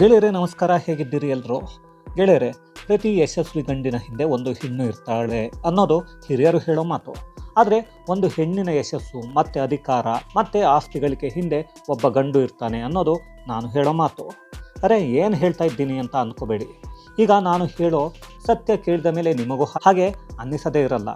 ಗೆಳೆಯರೇ, ನಮಸ್ಕಾರ. ಹೇಗಿದ್ದೀರಿ ಎಲ್ಲರೂ ಗೆಳೆಯರೆ, ಪ್ರತಿ ಯಶಸ್ವಿ ಗಂಡಿನ ಹಿಂದೆ ಒಂದು ಹೆಣ್ಣು ಇರ್ತಾಳೆ ಅನ್ನೋದು ಹಿರಿಯರು ಹೇಳೋ ಮಾತು. ಆದರೆ ಒಂದು ಹೆಣ್ಣಿನ ಯಶಸ್ಸು, ಮತ್ತೆ ಅಧಿಕಾರ, ಮತ್ತೆ ಆಸ್ತಿ ಗಳಿಕೆ ಹಿಂದೆ ಒಬ್ಬ ಗಂಡು ಇರ್ತಾನೆ ಅನ್ನೋದು ನಾನು ಹೇಳೋ ಮಾತು. ಅರೆ, ಏನು ಹೇಳ್ತಾ ಇದ್ದೀನಿ ಅಂತ ಅಂದ್ಕೋಬೇಡಿ ಈಗ ನಾನು ಹೇಳೋ ಸತ್ಯ ಕೇಳಿದ ಮೇಲೆ ನಿಮಗೂ ಹಾಗೆ ಅನ್ನಿಸದೇ ಇರಲ್ಲ.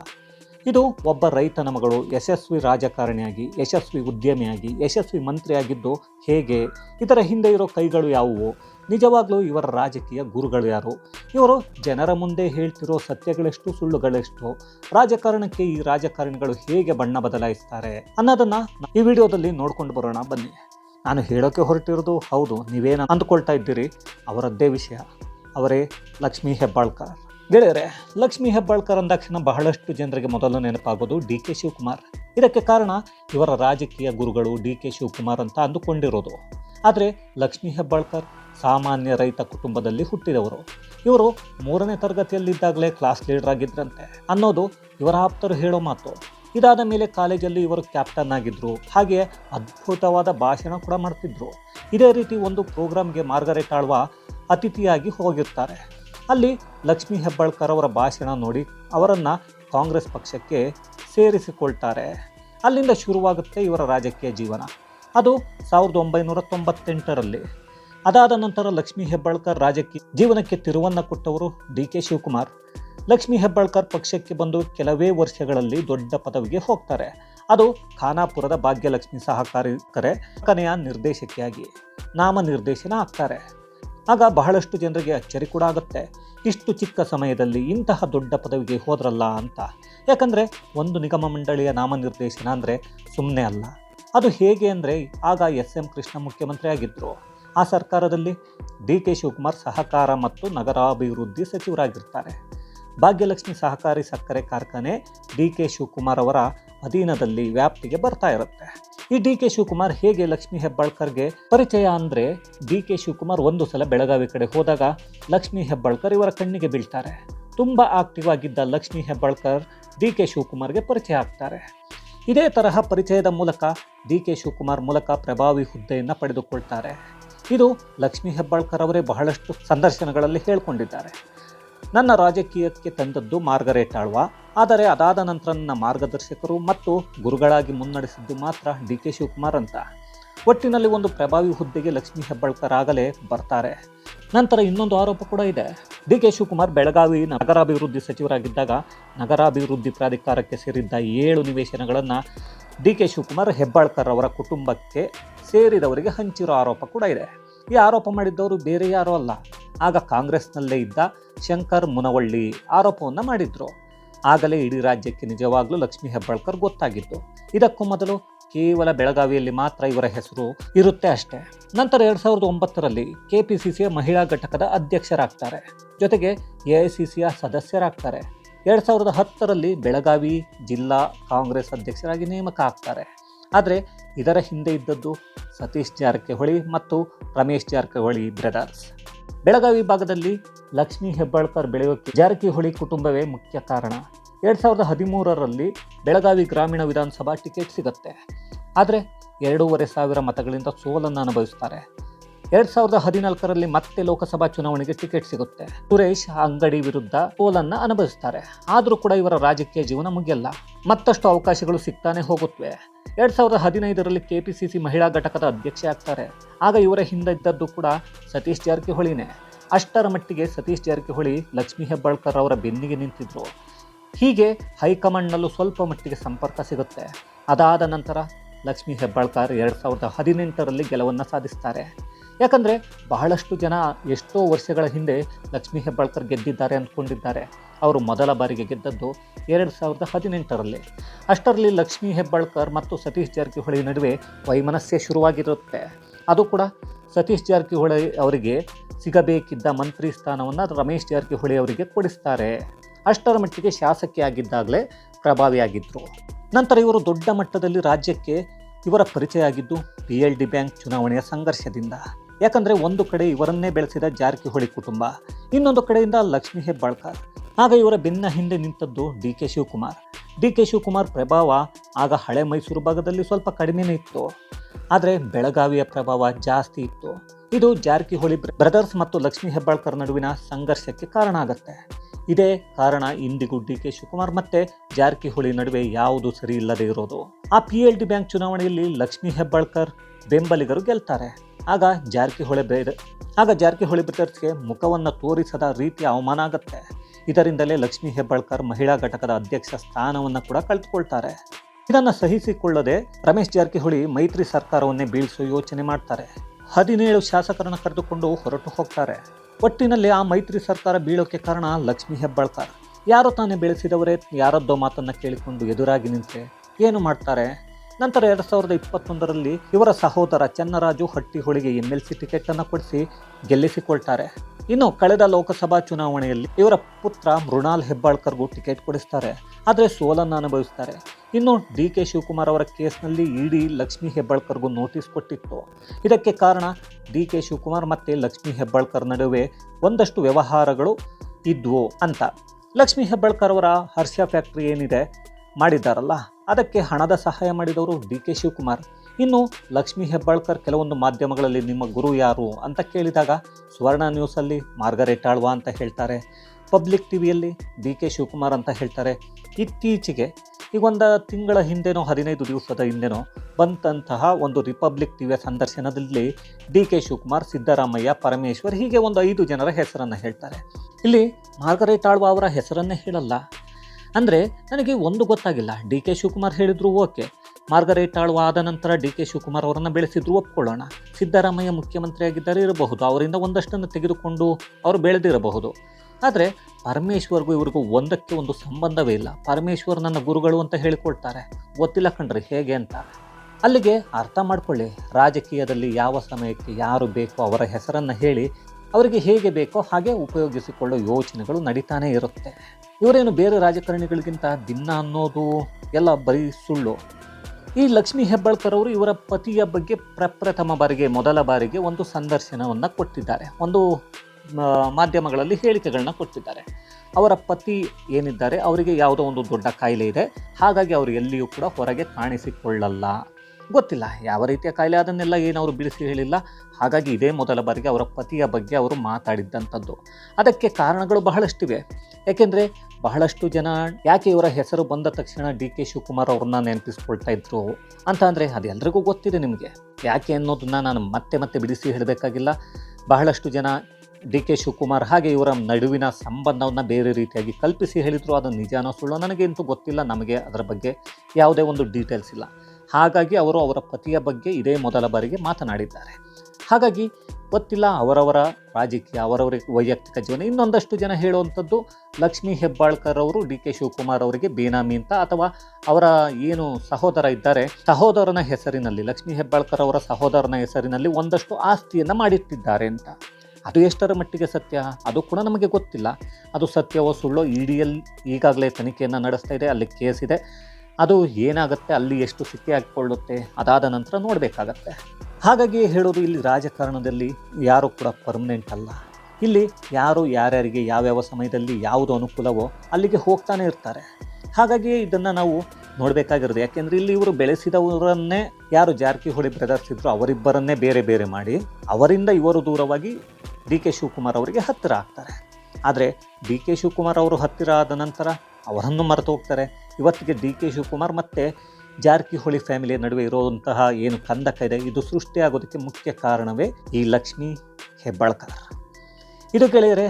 ಇದು ಒಬ್ಬ ರೈತನ ಮಗಳು, ಯಶಸ್ವಿ ರಾಜಕಾರಣಿಯಾಗಿ, ಯಶಸ್ವಿ ಉದ್ಯಮಿಯಾಗಿ, ಯಶಸ್ವಿ ಮಂತ್ರಿಯಾಗಿದ್ದು ಹೇಗೆ? ಇದರ ಹಿಂದೆ ಇರೋ ಕೈಗಳು ಯಾವುವು? ನಿಜವಾಗ್ಲೂ ಇವರ ರಾಜಕೀಯ ಗುರುಗಳು ಯಾರು? ಇವರು ಜನರ ಮುಂದೆ ಹೇಳ್ತಿರೋ ಸತ್ಯಗಳೆಷ್ಟು, ಸುಳ್ಳುಗಳೆಷ್ಟು, ರಾಜಕಾರಣಕ್ಕೆ ಈ ರಾಜಕಾರಣಿಗಳು ಹೇಗೆ ಬಣ್ಣ ಬದಲಾಯಿಸ್ತಾರೆ ಅನ್ನೋದನ್ನ ಈ ವಿಡಿಯೋದಲ್ಲಿ ನೋಡ್ಕೊಂಡು ಬರೋಣ, ಬನ್ನಿ. ನಾನು ಹೇಳೋಕೆ ಹೊರಟಿರೋದು ಹೌದು, ನೀವೇನು ಅಂದ್ಕೊಳ್ತಾ ಇದ್ದೀರಿ? ಅವರದ್ದೇ ವಿಷಯ. ಅವರೇ ಲಕ್ಷ್ಮೀ ಹೆಬ್ಬಾಳ್ಕರ್. ಗೆಳೆಯರೆ, ಲಕ್ಷ್ಮೀ ಹೆಬ್ಬಾಳ್ಕರ್ ಅಂದಾಕ್ಷಣ ಬಹಳಷ್ಟು ಜನರಿಗೆ ಮೊದಲು ನೆನಪಾಗೋದು ಡಿ ಕೆ ಶಿವಕುಮಾರ್. ಇದಕ್ಕೆ ಕಾರಣ ಇವರ ರಾಜಕೀಯ ಗುರುಗಳು ಡಿ ಕೆ ಶಿವಕುಮಾರ್ ಅಂತ ಅಂದುಕೊಂಡಿರೋದು. ಆದರೆ ಲಕ್ಷ್ಮೀ ಹೆಬ್ಬಾಳ್ಕರ್ ಸಾಮಾನ್ಯ ರೈತ ಕುಟುಂಬದಲ್ಲಿ ಹುಟ್ಟಿದವರು. ಇವರು ಮೂರನೇ ತರಗತಿಯಲ್ಲಿದ್ದಾಗಲೇ ಕ್ಲಾಸ್ ಲೀಡರ್ ಆಗಿದ್ರಂತೆ. ಅನ್ನೋದು ಇವರ ಆಪ್ತರು ಹೇಳೋ ಮಾತು. ಇದಾದ ಮೇಲೆ ಕಾಲೇಜಲ್ಲಿ ಇವರು ಕ್ಯಾಪ್ಟನ್ ಆಗಿದ್ದರು ಹಾಗೆ ಅದ್ಭುತವಾದ ಭಾಷಣ ಕೂಡ ಮಾಡ್ತಿದ್ರು. ಇದೇ ರೀತಿ ಒಂದು ಪ್ರೋಗ್ರಾಮ್ಗೆ ಮಾರ್ಗರೇಟ್ ಆಳ್ವ ಅತಿಥಿಯಾಗಿ ಹೋಗಿರ್ತಾರೆ. ಅಲ್ಲಿ ಲಕ್ಷ್ಮೀ ಹೆಬ್ಬಾಳ್ಕರ್ ಅವರ ಭಾಷಣ ನೋಡಿ ಅವರನ್ನು ಕಾಂಗ್ರೆಸ್ ಪಕ್ಷಕ್ಕೆ ಸೇರಿಸಿಕೊಳ್ತಾರೆ. ಅಲ್ಲಿಂದ ಶುರುವಾಗುತ್ತೆ ಇವರ ರಾಜಕೀಯ ಜೀವನ. ಅದು ಸಾವಿರದ ಒಂಬೈನೂರ ತೊಂಬತ್ತೆಂಟರಲ್ಲಿ. ಅದಾದ ನಂತರ ಲಕ್ಷ್ಮೀ ಹೆಬ್ಬಾಳ್ಕರ್ ರಾಜಕೀಯ ಜೀವನಕ್ಕೆ ತಿರುವನ್ನ ಕೊಟ್ಟವರು ಡಿ ಕೆ ಶಿವಕುಮಾರ್. ಲಕ್ಷ್ಮೀ ಹೆಬ್ಬಾಳ್ಕರ್ ಪಕ್ಷಕ್ಕೆ ಬಂದು ಕೆಲವೇ ವರ್ಷಗಳಲ್ಲಿ ದೊಡ್ಡ ಪದವಿಗೆ ಹೋಗ್ತಾರೆ. ಅದು ಖಾನಾಪುರದ ಭಾಗ್ಯಲಕ್ಷ್ಮಿ ಸಹಕಾರಿ ಕರೆ ಕನೆಯ ನಿರ್ದೇಶಕಿಯಾಗಿ ನಾಮನಿರ್ದೇಶನ ಆಗ್ತಾರೆ. ಆಗ ಬಹಳಷ್ಟು ಜನರಿಗೆ ಅಚ್ಚರಿ ಕೂಡ ಆಗುತ್ತೆ. ಇಷ್ಟು ಚಿಕ್ಕ ಸಮಯದಲ್ಲಿ ಇಂತಹ ದೊಡ್ಡ ಪದವಿಗೆ ಹೋದ್ರಲ್ಲ ಅಂತ. ಯಾಕಂದರೆ ಒಂದು ನಿಗಮ ಮಂಡಳಿಯ ನಾಮನಿರ್ದೇಶನ ಅಂದರೆ ಸುಮ್ಮನೆ ಅಲ್ಲ. ಅದು ಹೇಗೆ ಅಂದರೆ ಆಗ ಎಸ್ ಎಂ ಕೃಷ್ಣ ಮುಖ್ಯಮಂತ್ರಿ ಆಗಿದ್ದರು ಆ ಸರ್ಕಾರದಲ್ಲಿ ಡಿ ಕೆ ಶಿವಕುಮಾರ್ ಸಹಕಾರ ಮತ್ತು ನಗರಾಭಿವೃದ್ಧಿ ಸಚಿವರಾಗಿರ್ತಾರೆ. ಭಾಗ್ಯಲಕ್ಷ್ಮಿ ಸಹಕಾರಿ ಸಕ್ಕರೆ ಕಾರ್ಖಾನೆ ಡಿ ಕೆ ಶಿವಕುಮಾರ್ ಅವರ ಅಧೀನದಲ್ಲಿ ವ್ಯಾಪ್ತಿಗೆ ಬರ್ತಾ ಇರುತ್ತೆ. ಈ ಡಿ ಕೆ ಶಿವಕುಮಾರ್ ಹೇಗೆ ಲಕ್ಷ್ಮೀ ಹೆಬ್ಬಾಳ್ಕರ್ಗೆ ಪರಿಚಯ ಅಂದರೆ ಡಿ ಕೆ ಶಿವಕುಮಾರ್ ಒಂದು ಸಲ ಬೆಳಗಾವಿ ಕಡೆ ಹೋದಾಗ ಲಕ್ಷ್ಮಿ ಹೆಬ್ಬಾಳ್ಕರ್ ಇವರ ಕಣ್ಣಿಗೆ ಬೀಳ್ತಾರೆ. ತುಂಬ ಆಕ್ಟಿವ್ ಆಗಿದ್ದ ಲಕ್ಷ್ಮಿ ಹೆಬ್ಬಾಳ್ಕರ್ ಡಿ ಕೆ ಶಿವಕುಮಾರ್ಗೆ ಪರಿಚಯ ಆಗ್ತಾರೆ. ಇದೇ ತರಹ ಪರಿಚಯದ ಮೂಲಕ ಡಿ ಕೆ ಶಿವಕುಮಾರ್ ಮೂಲಕ ಪ್ರಭಾವಿ ಹುದ್ದೆಯನ್ನು ಪಡೆದುಕೊಳ್ತಾರೆ. ಇದು ಲಕ್ಷ್ಮೀ ಹೆಬ್ಬಾಳ್ಕರ್ ಅವರೇ ಬಹಳಷ್ಟು ಸಂದರ್ಶನಗಳಲ್ಲಿ ಹೇಳಿಕೊಂಡಿದ್ದಾರೆ. ನನ್ನ ರಾಜಕೀಯಕ್ಕೆ ತಂದದ್ದು ಮಾರ್ಗರೇಟ್ ಆಳ್ವ, ಆದರೆ ಅದಾದ ನಂತರ ನನ್ನ ಮಾರ್ಗದರ್ಶಕರು ಮತ್ತು ಗುರುಗಳಾಗಿ ಮುನ್ನಡೆಸಿದ್ದು ಮಾತ್ರ ಡಿ ಕೆ ಶಿವಕುಮಾರ್ ಅಂತ. ಒಟ್ಟಿನಲ್ಲಿ ಒಂದು ಪ್ರಭಾವಿ ಹುದ್ದೆಗೆ ಲಕ್ಷ್ಮೀ ಹೆಬ್ಬಾಳ್ಕರ್ ಆಗಲೇ ಬರ್ತಾರೆ. ನಂತರ ಇನ್ನೊಂದು ಆರೋಪ ಕೂಡ ಇದೆ. ಡಿ ಕೆ ಶಿವಕುಮಾರ್ ಬೆಳಗಾವಿ ನಗರಾಭಿವೃದ್ಧಿ ಸಚಿವರಾಗಿದ್ದಾಗ ನಗರಾಭಿವೃದ್ಧಿ ಪ್ರಾಧಿಕಾರಕ್ಕೆ ಸೇರಿದ್ದ ಏಳು ನಿವೇಶನಗಳನ್ನು ಡಿ ಕೆ ಶಿವಕುಮಾರ್ ಹೆಬ್ಬಾಳ್ಕರ್ ಅವರ ಕುಟುಂಬಕ್ಕೆ ಸೇರಿದವರಿಗೆ ಹಂಚಿರೋ ಆರೋಪ ಕೂಡ ಇದೆ. ಈ ಆರೋಪ ಮಾಡಿದ್ದವರು ಬೇರೆ ಯಾರೂ ಅಲ್ಲ. ಆಗ ಕಾಂಗ್ರೆಸ್ನಲ್ಲೇ ಇದ್ದ ಶಂಕರ್ ಮುನವಳ್ಳಿ ಆರೋಪವನ್ನು ಮಾಡಿದ್ರು. ಆಗಲೇ ಇಡೀ ರಾಜ್ಯಕ್ಕೆ ನಿಜವಾಗ್ಲೂ ಲಕ್ಷ್ಮೀ ಹೆಬ್ಬಾಳ್ಕರ್ ಗೊತ್ತಾಗಿತ್ತು ಇದಕ್ಕೂ ಮೊದಲು ಕೇವಲ ಬೆಳಗಾವಿಯಲ್ಲಿ ಮಾತ್ರ ಇವರ ಹೆಸರು ಇರುತ್ತೆ ಅಷ್ಟೇ. ನಂತರ ಎರಡು ಸಾವಿರದ ಒಂಬತ್ತರಲ್ಲಿ ಕೆ ಪಿ ಸಿ ಸಿಯ ಮಹಿಳಾ ಘಟಕದ ಅಧ್ಯಕ್ಷರಾಗ್ತಾರೆ. ಜೊತೆಗೆ ಎ ಐ ಸಿ ಸಿಯ ಸದಸ್ಯರಾಗ್ತಾರೆ. ಎರಡು ಸಾವಿರದ ಹತ್ತರಲ್ಲಿ ಬೆಳಗಾವಿ ಜಿಲ್ಲಾ ಕಾಂಗ್ರೆಸ್ ಅಧ್ಯಕ್ಷರಾಗಿ ನೇಮಕ ಆಗ್ತಾರೆ. ಆದರೆ ಇದರ ಹಿಂದೆ ಇದ್ದದ್ದು ಸತೀಶ್ ಜಾರಕಿಹೊಳಿ ಮತ್ತು ರಮೇಶ್ ಜಾರಕಿಹೊಳಿ ಬ್ರದರ್ಸ್. ಬೆಳಗಾವಿ ಭಾಗದಲ್ಲಿ ಲಕ್ಷ್ಮೀ ಹೆಬ್ಬಾಳ್ಕರ್ ಬೆಳೆಯೋಕ್ಕೆ ಜಾರಕಿಹೊಳಿ ಕುಟುಂಬವೇ ಮುಖ್ಯ ಕಾರಣ. ಎರಡು ಸಾವಿರದ ಹದಿಮೂರರಲ್ಲಿ ಬೆಳಗಾವಿ ಗ್ರಾಮೀಣ ವಿಧಾನಸಭಾ ಟಿಕೆಟ್ ಸಿಗುತ್ತೆ. ಆದರೆ ಎರಡೂವರೆ ಸಾವಿರ ಮತಗಳಿಂದ ಸೋಲನ್ನು ಅನುಭವಿಸ್ತಾರೆ. ಎರಡು ಸಾವಿರದ ಹದಿನಾಲ್ಕರಲ್ಲಿ ಮತ್ತೆ ಲೋಕಸಭಾ ಚುನಾವಣೆಗೆ ಟಿಕೆಟ್ ಸಿಗುತ್ತೆ. ಸುರೇಶ್ ಅಂಗಡಿ ವಿರುದ್ಧ ಸೋಲನ್ನ ಅನುಭವಿಸ್ತಾರೆ. ಆದರೂ ಕೂಡ ಇವರ ರಾಜಕೀಯ ಜೀವನ ಮುಗಿಯಲ್ಲ. ಮತ್ತಷ್ಟು ಅವಕಾಶಗಳು ಸಿಗ್ತಾನೆ ಹೋಗುತ್ತವೆ ಎರಡ್ ಸಾವಿರದ ಹದಿನೈದರಲ್ಲಿ ಕೆಪಿಸಿಸಿ ಮಹಿಳಾ ಘಟಕದ ಅಧ್ಯಕ್ಷೆ ಆಗ್ತಾರೆ. ಆಗ ಇವರ ಹಿಂದೆ ಇದ್ದದ್ದು ಕೂಡ ಸತೀಶ್ ಜಾರಕಿಹೊಳಿನೇ. ಅಷ್ಟರ ಮಟ್ಟಿಗೆ ಸತೀಶ್ ಜಾರಕಿಹೊಳಿ ಲಕ್ಷ್ಮೀ ಹೆಬ್ಬಾಳ್ಕರ್ ಅವರ ಬೆನ್ನಿಗೆ ನಿಂತಿದ್ರು. ಹೀಗೆ ಹೈಕಮಾಂಡ್ನಲ್ಲೂ ಸ್ವಲ್ಪ ಮಟ್ಟಿಗೆ ಸಂಪರ್ಕ ಸಿಗುತ್ತೆ. ಅದಾದ ನಂತರ ಲಕ್ಷ್ಮೀ ಹೆಬ್ಬಾಳ್ಕರ್ ಎರಡು ಸಾವಿರದ ಹದಿನೆಂಟರಲ್ಲಿ ಗೆಲುವನ್ನು ಸಾಧಿಸ್ತಾರೆ. ಯಾಕಂದರೆ ಬಹಳಷ್ಟು ಜನ ಎಷ್ಟೋ ವರ್ಷಗಳ ಹಿಂದೆ ಲಕ್ಷ್ಮೀ ಹೆಬ್ಬಾಳ್ಕರ್ ಗೆದ್ದಿದ್ದಾರೆ ಅಂದ್ಕೊಂಡಿದ್ದಾರೆ ಅವರು ಮೊದಲ ಬಾರಿಗೆ ಗೆದ್ದದ್ದು ಎರಡು ಸಾವಿರದ ಹದಿನೆಂಟರಲ್ಲಿ. ಅಷ್ಟರಲ್ಲಿ ಲಕ್ಷ್ಮೀ ಹೆಬ್ಬಾಳ್ಕರ್ ಮತ್ತು ಸತೀಶ್ ಜಾರಕಿಹೊಳಿ ನಡುವೆ ವೈಮನಸ್ಯ ಶುರುವಾಗಿರುತ್ತೆ. ಅದು ಕೂಡ ಸತೀಶ್ ಜಾರಕಿಹೊಳಿ ಅವರಿಗೆ ಸಿಗಬೇಕಿದ್ದ ಮಂತ್ರಿ ಸ್ಥಾನವನ್ನು ರಮೇಶ್ ಜಾರಕಿಹೊಳಿ ಅವರಿಗೆ ಕೊಡಿಸ್ತಾರೆ. ಅಷ್ಟರ ಮಟ್ಟಿಗೆ ಶಾಸಕಿಯಾಗಿದ್ದಾಗಲೇ ಪ್ರಭಾವಿಯಾಗಿದ್ದರು ನಂತರ ಇವರು ದೊಡ್ಡ ಮಟ್ಟದಲ್ಲಿ ರಾಜ್ಯಕ್ಕೆ ಇವರ ಪರಿಚಯ ಆಗಿದ್ದು ಪಿ ಎಲ್ ಡಿ ಬ್ಯಾಂಕ್ ಚುನಾವಣೆಯ ಸಂಘರ್ಷದಿಂದ. ಯಾಕಂದರೆ ಒಂದು ಕಡೆ ಇವರನ್ನೇ ಬೆಳೆಸಿದ ಜಾರಕಿಹೊಳಿ ಕುಟುಂಬ, ಇನ್ನೊಂದು ಕಡೆಯಿಂದ ಲಕ್ಷ್ಮೀ ಹೆಬ್ಬಾಳ್ಕರ್. ಆಗ ಇವರ ಬೆನ್ನ ಹಿಂದೆ ನಿಂತದ್ದು D K Shivakumar. D K Shivakumar ಪ್ರಭಾವ ಆಗ ಹಳೆ ಮೈಸೂರು ಭಾಗದಲ್ಲಿ ಸ್ವಲ್ಪ ಕಡಿಮೆನೇ ಇತ್ತು. ಆದರೆ ಬೆಳಗಾವಿಯ ಪ್ರಭಾವ ಜಾಸ್ತಿ ಇತ್ತು. ಇದು ಜಾರಕಿಹೊಳಿ ಬ್ರದರ್ಸ್ ಮತ್ತು ಲಕ್ಷ್ಮೀ ಹೆಬ್ಬಾಳ್ಕರ್ ನಡುವಿನ ಸಂಘರ್ಷಕ್ಕೆ ಕಾರಣ ಆಗುತ್ತೆ. ಇದೇ ಕಾರಣ ಇಂದಿಗೂ ಡಿ ಕೆ ಶಿವಕುಮಾರ್ ಮತ್ತೆ ಜಾರಕಿಹೊಳಿ ನಡುವೆ ಯಾವುದು ಸರಿ ಇಲ್ಲದೆ ಇರೋದು. ಆ ಪಿ ಎಲ್ ಡಿ ಬ್ಯಾಂಕ್ ಚುನಾವಣೆಯಲ್ಲಿ ಲಕ್ಷ್ಮೀ ಹೆಬ್ಬಾಳ್ಕರ್ ಬೆಂಬಲಿಗರು ಗೆಲ್ತಾರೆ. ಆಗ ಜಾರಕಿಹೊಳಿ ಬೇರೆ ಆಗ ಜಾರಕಿಹೊಳಿ ಬ್ರದರ್ಸ್ಗೆ ಮುಖವನ್ನು ತೋರಿಸದ ರೀತಿ ಅವಮಾನ ಆಗುತ್ತೆ. ಇದರಿಂದಲೇ ಲಕ್ಷ್ಮೀ ಹೆಬ್ಬಾಳ್ಕರ್ ಮಹಿಳಾ ಘಟಕದ ಅಧ್ಯಕ್ಷ ಸ್ಥಾನವನ್ನು ಕೂಡ ಕಳೆದುಕೊಳ್ತಾರೆ. ಇದನ್ನು ಸಹಿಸಿಕೊಳ್ಳದೆ ರಮೇಶ್ ಜಾರಕಿಹೊಳಿ ಮೈತ್ರಿ ಸರ್ಕಾರವನ್ನೇ ಬೀಳಿಸುವ ಯೋಚನೆ ಮಾಡ್ತಾರೆ. ಹದಿನೇಳು ಶಾಸಕರನ್ನು ಕರೆದುಕೊಂಡು ಹೊರಟು ಹೋಗ್ತಾರೆ. ಒಟ್ಟಿನಲ್ಲಿ ಆ ಮೈತ್ರಿ ಸರ್ಕಾರ ಬೀಳೋಕೆ ಕಾರಣ ಲಕ್ಷ್ಮೀ ಹೆಬ್ಬಾಳ್ಕರ್. ಯಾರೋ ತಾನೇ ಬೆಳೆಸಿದವರೇ, ಯಾರದ್ದೋ ಮಾತನ್ನು ಕೇಳಿಕೊಂಡು ಎದುರಾಗಿ ನಿಂತೆ. ಏನು ಮಾಡ್ತಾರೆ? ನಂತರ ಎರಡು ಸಾವಿರದ ಇಪ್ಪತ್ತೊಂದರಲ್ಲಿ ಇವರ ಸಹೋದರ ಚೆನ್ನರಾಜು ಹಟ್ಟಿಹೊಳಿಗೆ ಎಂ ಎಲ್ ಸಿ ಟಿಕೆಟನ್ನು ಕೊಡಿಸಿ ಗೆಲ್ಲಿಸಿಕೊಳ್ತಾರೆ. ಇನ್ನು ಕಳೆದ ಲೋಕಸಭಾ ಚುನಾವಣೆಯಲ್ಲಿ ಇವರ ಪುತ್ರ ಮೃಣಾಲ್ ಹೆಬ್ಬಾಳ್ಕರ್ಗೂ ಟಿಕೆಟ್ ಕೊಡಿಸ್ತಾರೆ. ಆದರೆ ಸೋಲನ್ನು ಅನುಭವಿಸ್ತಾರೆ. ಇನ್ನು ಡಿ ಕೆ ಶಿವಕುಮಾರ್ ಅವರ ಕೇಸ್ನಲ್ಲಿ ಇಡಿ ಲಕ್ಷ್ಮೀ ಹೆಬ್ಬಾಳ್ಕರ್ಗೂ ನೋಟಿಸ್ ಕೊಟ್ಟಿತ್ತು. ಇದಕ್ಕೆ ಕಾರಣ ಡಿ ಕೆ ಶಿವಕುಮಾರ್ ಮತ್ತು ಲಕ್ಷ್ಮಿ ಹೆಬ್ಬಾಳ್ಕರ್ ನಡುವೆ ಒಂದಷ್ಟು ವ್ಯವಹಾರಗಳು ಇದ್ವು ಅಂತ. ಲಕ್ಷ್ಮೀ ಹೆಬ್ಬಾಳ್ಕರ್ ಅವರ ಹರ್ಷ ಫ್ಯಾಕ್ಟ್ರಿ ಏನಿದೆ ಮಾಡಿದ್ದಾರಲ್ಲ? ಅದಕ್ಕೆ ಹಣದ ಸಹಾಯ ಮಾಡಿದವರು ಡಿ ಕೆ ಶಿವಕುಮಾರ್. ಇನ್ನು ಲಕ್ಷ್ಮೀ ಹೆಬ್ಬಾಳ್ಕರ್ ಕೆಲವೊಂದು ಮಾಧ್ಯಮಗಳಲ್ಲಿ ನಿಮ್ಮ ಗುರು ಯಾರು ಅಂತ ಕೇಳಿದಾಗ ಸುವರ್ಣ ನ್ಯೂಸಲ್ಲಿ ಮಾರ್ಗರೇಟ್ ಆಳ್ವಾ ಅಂತ ಹೇಳ್ತಾರೆ. ಪಬ್ಲಿಕ್ ಟಿವಿಯಲ್ಲಿ ಡಿ ಕೆ ಶಿವಕುಮಾರ್ ಅಂತ ಹೇಳ್ತಾರೆ. ಇತ್ತೀಚೆಗೆ ಈಗ ಒಂದು ತಿಂಗಳ ಹಿಂದೆನೋ ಹದಿನೈದು ದಿವಸದ ಹಿಂದೆನೋ ಬಂದಂತಹ ಒಂದು ರಿಪಬ್ಲಿಕ್ ಟಿವಿಯ ಸಂದರ್ಶನದಲ್ಲಿ ಡಿ ಕೆ ಶಿವಕುಮಾರ್ ಸಿದ್ದರಾಮಯ್ಯ, ಪರಮೇಶ್ವರ್ ಹೀಗೆ ಒಂದು ಐದು ಜನರ ಹೆಸರನ್ನು ಹೇಳ್ತಾರೆ. ಇಲ್ಲಿ ಮಾರ್ಗರೇಟ್ ಆಳ್ವಾ ಅವರ ಹೆಸರನ್ನೇ ಹೇಳಲ್ಲ. ಅಂದರೆ ನನಗೆ ಒಂದು ಗೊತ್ತಾಗಿಲ್ಲ. ಡಿ ಕೆ ಶಿವಕುಮಾರ್ ಹೇಳಿದ್ರು ಓಕೆ. ಮಾರ್ಗರೇಟ್ ಆಳ್ವ ಆದ ನಂತರ ಡಿ ಕೆ ಶಿವಕುಮಾರ್ ಅವರನ್ನು ಬೆಳೆಸಿದ್ರು ಒಪ್ಕೊಳ್ಳೋಣ. ಸಿದ್ದರಾಮಯ್ಯ ಮುಖ್ಯಮಂತ್ರಿಯಾಗಿದ್ದರೆ ಇರಬಹುದು. ಅವರಿಂದ ಒಂದಷ್ಟನ್ನು ತೆಗೆದುಕೊಂಡು ಅವರು ಬೆಳೆದಿರಬಹುದು. ಆದರೆ ಪರಮೇಶ್ವರ್ಗೂ ಇವ್ರಿಗೂ ಒಂದಕ್ಕೆ ಒಂದು ಸಂಬಂಧವೇ ಇಲ್ಲ. ಪರಮೇಶ್ವರ್ ನನ್ನ ಗುರುಗಳು ಅಂತ ಹೇಳಿಕೊಳ್ತಾರೆ ಗೊತ್ತಿಲ್ಲ ಕಣ್ರಿ ಹೇಗೆ ಅಂತ. ಅಲ್ಲಿಗೆ ಅರ್ಥ ಮಾಡ್ಕೊಳ್ಳಿ. ರಾಜಕೀಯದಲ್ಲಿ ಯಾವ ಸಮಯಕ್ಕೆ ಯಾರು ಬೇಕೋ ಅವರ ಹೆಸರನ್ನು ಹೇಳಿ ಅವರಿಗೆ ಹೇಗೆ ಬೇಕೋ ಹಾಗೆ ಉಪಯೋಗಿಸಿಕೊಳ್ಳೋ ಯೋಚನೆಗಳು ನಡೀತಾನೆ ಇರುತ್ತೆ. ಇವರೇನು ಬೇರೆ ರಾಜಕಾರಣಿಗಳಿಗಿಂತ ದಿನ ಅನ್ನೋದು ಎಲ್ಲ ಬರೀ ಸುಳ್ಳು. ಈ ಲಕ್ಷ್ಮೀ ಹೆಬ್ಬಾಳ್ಕರ್ ಅವರು ಇವರ ಪತಿಯ ಬಗ್ಗೆ ಪ್ರಪ್ರಥಮ ಬಾರಿಗೆ, ಮೊದಲ ಬಾರಿಗೆ ಒಂದು ಸಂದರ್ಶನವನ್ನು ಕೊಟ್ಟಿದ್ದಾರೆ. ಒಂದು ಮಾಧ್ಯಮಗಳಲ್ಲಿ ಹೇಳಿಕೆಗಳನ್ನ ಕೊಟ್ಟಿದ್ದಾರೆ. ಅವರ ಪತಿ ಏನಿದ್ದಾರೆ, ಅವರಿಗೆ ಯಾವುದೋ ಒಂದು ದೊಡ್ಡ ಕಾಯಿಲೆ ಇದೆ. ಹಾಗಾಗಿ ಅವರು ಎಲ್ಲಿಯೂ ಕೂಡ ಹೊರಗೆ ಕಾಣಿಸಿಕೊಳ್ಳಲ್ಲ. ಗೊತ್ತಿಲ್ಲ. ಯಾವ ರೀತಿಯ ಕಾಯಿಲೆ ಅದನ್ನೆಲ್ಲ ಏನು ಅವರು ಬಿಡಿಸಿ ಹೇಳಿಲ್ಲ. ಹಾಗಾಗಿ ಇದೇ ಮೊದಲ ಬಾರಿಗೆ ಅವರ ಪತಿಯ ಬಗ್ಗೆ ಅವರು ಮಾತಾಡಿದ್ದಂಥದ್ದು. ಅದಕ್ಕೆ ಕಾರಣಗಳು ಬಹಳಷ್ಟಿವೆ. ಯಾಕೆಂದರೆ ಬಹಳಷ್ಟು ಜನ ಯಾಕೆ ಇವರ ಹೆಸರು ಬಂದ ತಕ್ಷಣ ಡಿ ಕೆ ಶಿವಕುಮಾರ್ ಅವ್ರನ್ನ ನೆನಪಿಸ್ಕೊಳ್ತಾ ಇದ್ರು ಅಂತ ಅಂದರೆ ಅದೆಲ್ಲರಿಗೂ ಗೊತ್ತಿದೆ ನಿಮಗೆ. ಯಾಕೆ ಅನ್ನೋದನ್ನ ನಾನು ಮತ್ತೆ ಮತ್ತೆ ಬಿಡಿಸಿ ಹೇಳಬೇಕಾಗಿಲ್ಲ. ಬಹಳಷ್ಟು ಜನ ಡಿ ಕೆ ಶಿವಕುಮಾರ್ ಹಾಗೆ ಇವರ ನಡುವಿನ ಸಂಬಂಧವನ್ನು ಬೇರೆ ರೀತಿಯಾಗಿ ಕಲ್ಪಿಸಿ ಹೇಳಿದ್ರು. ಅದು ನಿಜಾನೋ ಸುಳ್ಳೋ ಅಂತೂ ಗೊತ್ತಿಲ್ಲ. ನಮಗೆ ಅದರ ಬಗ್ಗೆ ಯಾವುದೇ ಒಂದು ಡೀಟೇಲ್ಸ್ ಇಲ್ಲ. ಹಾಗಾಗಿ ಅವರು ಅವರ ಪತಿಯ ಬಗ್ಗೆ ಇದೇ ಮೊದಲ ಬಾರಿಗೆ ಮಾತನಾಡಿದ್ದಾರೆ. ಹಾಗಾಗಿ ಗೊತ್ತಿಲ್ಲ ಅವರವರ ರಾಜಕೀಯ, ಅವರವರ ವೈಯಕ್ತಿಕ ಜೀವನ. ಇನ್ನೊಂದಷ್ಟು ಜನ ಹೇಳುವಂಥದ್ದು ಲಕ್ಷ್ಮೀ ಹೆಬ್ಬಾಳ್ಕರ್ ಅವರು, ಡಿ ಕೆ ಶಿವಕುಮಾರ್ ಅವರಿಗೆ ಬೇನಾಮಿ ಅಂತ ಅಥವಾ ಅವರ ಏನು ಸಹೋದರ ಇದ್ದಾರೆ, ಸಹೋದರನ ಹೆಸರಿನಲ್ಲಿ, ಲಕ್ಷ್ಮೀ ಹೆಬ್ಬಾಳ್ಕರ್ ಅವರ ಸಹೋದರನ ಹೆಸರಿನಲ್ಲಿ ಒಂದಷ್ಟು ಆಸ್ತಿಯನ್ನು ಮಾಡಿಟ್ಟಿದ್ದಾರೆ ಅಂತ. ಅದು ಎಷ್ಟರ ಮಟ್ಟಿಗೆ ಸತ್ಯ? ಅದು ಕೂಡ ನಮಗೆ ಗೊತ್ತಿಲ್ಲ. ಅದು ಸತ್ಯವೋ ಸುಳ್ಳೋ, ಇ ಡಿಯಲ್ಲಿ ಈಗಾಗಲೇ ತನಿಖೆಯನ್ನು ನಡೆಸ್ತಾ ಇದೆ, ಅಲ್ಲಿ ಕೇಸ್ ಇದೆ. ಅದು ಏನಾಗುತ್ತೆ, ಅಲ್ಲಿ ಎಷ್ಟು ಸ್ಥಿತಿ ಹಾಕಿಕೊಳ್ಳುತ್ತೆ, ಅದಾದ ನಂತರ ನೋಡಬೇಕಾಗತ್ತೆ. ಹಾಗಾಗಿ ಹೇಳೋದು ಇಲ್ಲಿ ರಾಜಕಾರಣದಲ್ಲಿ ಯಾರು ಕೂಡ ಪರ್ಮನೆಂಟ್ ಅಲ್ಲ. ಇಲ್ಲಿ ಯಾರು, ಯಾರ್ಯಾರಿಗೆ, ಯಾವ್ಯಾವ ಸಮಯದಲ್ಲಿ ಯಾವುದು ಅನುಕೂಲವೋ ಅಲ್ಲಿಗೆ ಹೋಗ್ತಾನೆ ಇರ್ತಾರೆ. ಹಾಗಾಗಿ ಇದನ್ನು ನಾವು ನೋಡಬೇಕಾಗಿರೋದು. ಯಾಕೆಂದರೆ ಇಲ್ಲಿ ಇವರು ಬೆಳೆಸಿದವರನ್ನೇ ಯಾರು ಜಾರಕಿಹೊಳಿ ಬ್ರದರ್ಸ್ ಇದ್ರು ಅವರಿಬ್ಬರನ್ನೇ ಬೇರೆ ಬೇರೆ ಮಾಡಿ ಅವರಿಂದ ಇವರು ದೂರವಾಗಿ ಡಿ ಕೆ ಶಿವಕುಮಾರ್ ಅವರಿಗೆ ಹತ್ತಿರ ಆಗ್ತಾರೆ. ಆದರೆ ಡಿ ಕೆ ಶಿವಕುಮಾರ್ ಅವರು ಹತ್ತಿರ ಆದ ನಂತರ ಅವರನ್ನು ಮರೆತು ಹೋಗ್ತಾರೆ ಇವತ್ತಿಗೆ ಡಿ ಕೆ ಶಿವಕುಮಾರ್ ಮತ್ತು ಜಾರಕಿಹೊಳಿ ಫ್ಯಾಮಿಲಿ ನಡುವೆ ಇರುವಂತಹ ಏನು ಕಂದಕ ಇದೆ, ಇದು ಸೃಷ್ಟಿಯಾಗೋದಕ್ಕೆ ಮುಖ್ಯ ಕಾರಣವೇ ಈ ಲಕ್ಷ್ಮೀ ಹೆಬ್ಬಾಳ್ಕರ್. ಇದು ಗೆಳೆಯರೆ,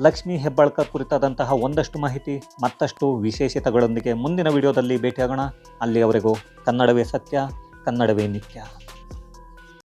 ಲಕ್ಷ್ಮೀ ಹೆಬ್ಬಾಳ್ಕರ್ ಕುರಿತಾದಂತಹ ಒಂದಷ್ಟು ಮಾಹಿತಿ, ಮತ್ತಷ್ಟು ವಿಶೇಷತೆಗಳೊಂದಿಗೆ ಮುಂದಿನ ವಿಡಿಯೋದಲ್ಲಿ ಭೇಟಿಯಾಗೋಣ. ಅಲ್ಲಿಯವರೆಗೂ ಕನ್ನಡವೇ ಸತ್ಯ, ಕನ್ನಡವೇ ನಿತ್ಯ.